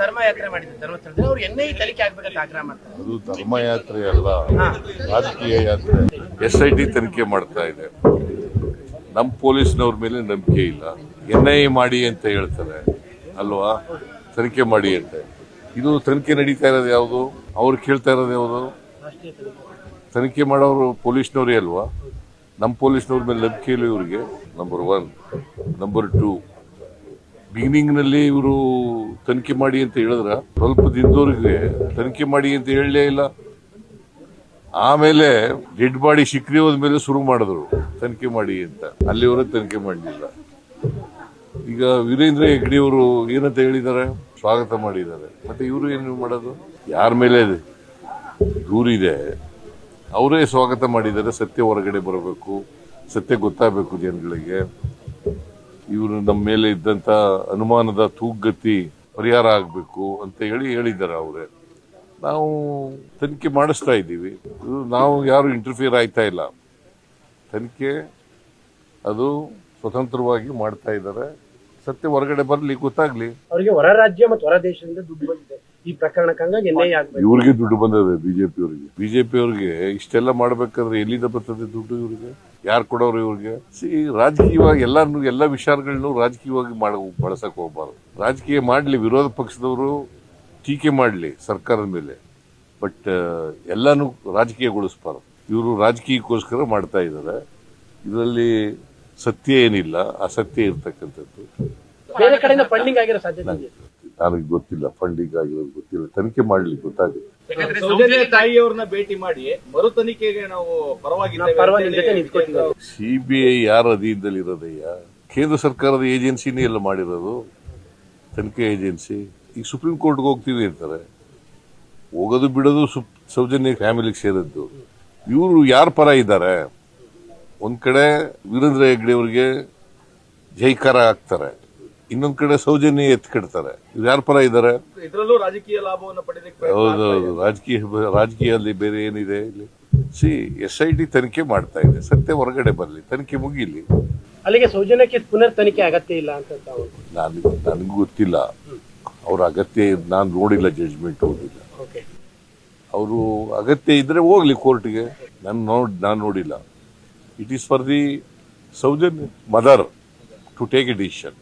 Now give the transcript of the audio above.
ಧರ್ಮಯಾತ್ರೆ ಮಾಡಿದ್ರು ಧರ್ಮಸ್ಥಳದಲ್ಲಿ. ಅವ್ರು ಎನ್ಐ ತನಿಖೆ ಆಗ್ಬೇಕಂತ ಆಗ್ರಹ ಮಾಡ್ತಾರೆ. ಅದು ಧರ್ಮಯಾತ್ರೆ ಅಲ್ಲ ರಾಜಕೀಯ ಯಾತ್ರೆ. ಎಸ್ ಐ ಟಿ ತನಿಖೆ ಮಾಡ್ತಾ ಇದೆ. ನಮ್ಮ ಪೊಲೀಸ್ನವ್ರ ಮೇಲೆ ನಂಬಿಕೆ ಇಲ್ಲ. ಎನ್ ಐ ಮಾಡಿ ಅಂತ ಹೇಳ್ತಾರೆ. ಅಲ್ವಾ? ತನಿಖೆ ಮಾಡಿ ಅಂತ. ಇದು ತನಿಖೆ ನಡೀತಾ ಇರೋದು ಯಾವುದು? ಅವ್ರು ಕೇಳ್ತಾ ಇರೋದು ಯಾವುದು? ತನಿಖೆ ಮಾಡೋರು ಪೊಲೀಸ್ನವರೇ ಅಲ್ವಾ? ನಮ್ಮ ಪೊಲೀಸ್ನವ್ರ ಮೇಲೆ ನಂಬಿಕೆ ಇಲ್ಲ ಇವರಿಗೆ ನಂಬರ್ ಒನ್ ನಂಬರ್ ಟೂ ಬಿಗಿನಿಂಗ್ನಲ್ಲಿ ಇವರು ತನಿಖೆ ಮಾಡಿ ಅಂತ ಹೇಳಿದ್ರ, ಸ್ವಲ್ಪ ದಿನದವರೆಗೆ ತನಿಖೆ ಮಾಡಿ ಅಂತ ಹೇಳಲೇ ಇಲ್ಲ. ಆಮೇಲೆ ಡೆಡ್ ಬಾಡಿ ಹೋದ ಮೇಲೆ ಶುರು ಮಾಡಿದ್ರು, ತನಿಖೆ ಮಾಡಿ ಅಂತ. ಅಲ್ಲಿವರೆಗೆ ತನಿಖೆ ಮಾಡಲಿಲ್ಲ. ಈಗ ವೀರೇಂದ್ರ ಹೆಗ್ಡಿ ಅವರು ಏನಂತ ಹೇಳಿದ್ದಾರೆ? ಸ್ವಾಗತ ಮಾಡಿದ್ದಾರೆ. ಮತ್ತೆ ಇವರು ಏನು ಮಾಡೋದು? ಯಾರ ಮೇಲೆ ದೂರಿದೆ. ಅವರೇ ಸ್ವಾಗತ ಮಾಡಿದ್ದಾರೆ. ಸತ್ಯ ಹೊರಗಡೆ ಬರಬೇಕು. ಸತ್ಯ ಗೊತ್ತಾಗಬೇಕು ಜನಗಳಿಗೆ. ಇವರು ನಮ್ಮ ಮೇಲೆ ಇದ್ದಂತ ಅನುಮಾನದ ತೂಗತಿ ಪರಿಹಾರ ಆಗಬೇಕು ಅಂತ ಹೇಳಿ ಹೇಳಿದ್ದಾರೆ ಅವರೇ. ನಾವು ತನಿಖೆ ಮಾಡಿಸ್ತಾ ಇದ್ದೀವಿ. ನಾವು ಯಾರು ಇಂಟರ್ಫಿಯರ್ ಆಯ್ತಾ ಇಲ್ಲ. ತನಿಖೆ ಅದು ಸ್ವತಂತ್ರವಾಗಿ ಮಾಡ್ತಾ ಇದ್ದಾರೆ. ಸತ್ಯ ಹೊರಗಡೆ ಬರಲಿ, ಗೊತ್ತಾಗ್ಲಿ. ಅವರಿಗೆ ಹೊರ ರಾಜ್ಯ ಮತ್ತು ಹೊರ ದೇಶದಿಂದ ದುಡ್ಡು ಬಂದಿದೆ. ಈ ಪ್ರಕರಣಕ್ಕಾಗಿ ಎನ್ಐ ಆಗ್ಬೇಕು. ಇವ್ರಿಗೆ ದುಡ್ಡು ಬಂದದೆ ಬಿಜೆಪಿ ಅವರಿಗೆ. ಬಿಜೆಪಿ ಅವರಿಗೆ ಇಷ್ಟೆಲ್ಲ ಮಾಡ್ಬೇಕಾದ್ರೆ ಎಲ್ಲಿಂದ ಬರ್ತದೆ ದುಡ್ಡು ಇವ್ರಿಗೆ? ಯಾರು ಕೊಡೋರು ಇವ್ರಿಗೆ? ಸಿ ರಾಜಕೀಯವಾಗಿ ಎಲ್ಲಾನು ಎಲ್ಲ ವಿಚಾರಗಳನ್ನು ರಾಜಕೀಯವಾಗಿ ಮಾಡ ಬಳಸಕ್ ಹೋಗ್ಬಾರ್ದು. ರಾಜಕೀಯ ಮಾಡ್ಲಿ ವಿರೋಧ ಪಕ್ಷದವರು ಟೀಕೆ ಮಾಡ್ಲಿ ಸರ್ಕಾರದ ಮೇಲೆ. ಬಟ್ ಎಲ್ಲಾನು ರಾಜಕೀಯಗೊಳಿಸ್ಬಾರ್ದು. ಇವರು ರಾಜಕೀಯಕ್ಕೋಸ್ಕರ ಮಾಡ್ತಾ ಇದ್ದಾರೆ ಇದರಲ್ಲಿ ಸತ್ಯ ಏನಿಲ್ಲ ಅಸತ್ಯ ಇರ್ತಕ್ಕಂಥದ್ದು. ಬೇರೆ ಕಡೆಯಿಂದ ಫಂಡಿಂಗ್ ಆಗಿರೋ ಸಾಧ್ಯತೆ ಇದೆ. ನನಗೆ ಗೊತ್ತಿಲ್ಲ ಫಂಡಿಂಗ್ ಆಗಿರೋದು ಗೊತ್ತಿಲ್ಲ ತನಿಖೆ ಮಾಡ್ಲಿಕ್ಕೆ ಗೊತ್ತಾಗುತ್ತೆ ತಾಯಿಯವ್ರನ್ನ ಭೇಟಿ ಮಾಡಿ ಮರು ತನಿಖೆಗೆ ನಾವು ಪರವಾಗಿದ್ದೇವೆ ನಾವು ಪರವಾಗಿ ಅಂತ ಜೊತೆ ಹೇಳಿ ಸಿಬಿಐ ಯಾರ ಅಧೀನದಲ್ಲಿ ಇರೋದಯ್ಯ ಕೇಂದ್ರ ಸರ್ಕಾರದ ಏಜೆನ್ಸಿನೇ ಎಲ್ಲ ಮಾಡಿರೋದು ತನಿಖೆ ಏಜೆನ್ಸಿ. ಈಗ ಸುಪ್ರೀಂ ಕೋರ್ಟ್ಗೆ ಹೋಗ್ತೀವಿ ಅಂತಾರೆ. ಹೋಗೋದು ಬಿಡೋದು ಸುಪ್- ಸೌಜನ್ಯ ಫ್ಯಾಮಿಲಿಗೆ ಸೇರಿದ್ದು. ಇವರು ಯಾರ ಪರ ಇದ್ದಾರೆ? ಒಂದ್ ಕಡೆ ವೀರೇಂದ್ರ ಹೆಗ್ಡೆ ಅವರಿಗೆ ಜೈಕಾರ ಹಾಕ್ತಾರೆ. ಇನ್ನೊಂದ್ ಕಡೆ ಸೌಜನ್ಯ ಎತ್ಕಿಡ್ತಾರೆ. ಇವ್ರು ಯಾರ ಪರ ಇದ್ದಾರೆ ಇದ್ರಲ್ಲೂ ರಾಜಕೀಯ ಲಾಭವನ್ನು ಪಡೆಯಲಿಕ್ಕೆ ಹೌದೌದು ರಾಜಕೀಯ ರಾಜಕೀಯದಲ್ಲಿ ಬೇರೆ ಏನಿದೆ ಇಲ್ಲಿ? ಸಿ ಎಸ್ ಐ ಟಿ ತನಿಖೆ ಮಾಡ್ತಾ ಇದೆ. ಸತ್ಯ ಹೊರಗಡೆ ಬರಲಿ. ತನಿಖೆ ಮುಗಿಲಿ. ಅಲ್ಲಿಗೆ ಸೌಜನ್ಯಕ್ಕೆ ಪುನರ್ ತನಿಖೆ ಅಗತ್ಯ ಇಲ್ಲ ಅಂತ ನನಗೆ ನನಗೂ ಗೊತ್ತಿಲ್ಲ. ಅವ್ರ ಅಗತ್ಯ ನಾನು ನೋಡಿಲ್ಲ ಜಡ್ಜ್ಮೆಂಟ್ ಓದಿಲ್ಲ ಓಕೆ. ಅವರು ಅಗತ್ಯ ಇದ್ರೆ ಹೋಗ್ಲಿ ಕೋರ್ಟ್ಗೆ. ನಾನು ನೋಡ್ ನಾನು ನೋಡಿಲ್ಲ. It is for the Soujanya mother to take a decision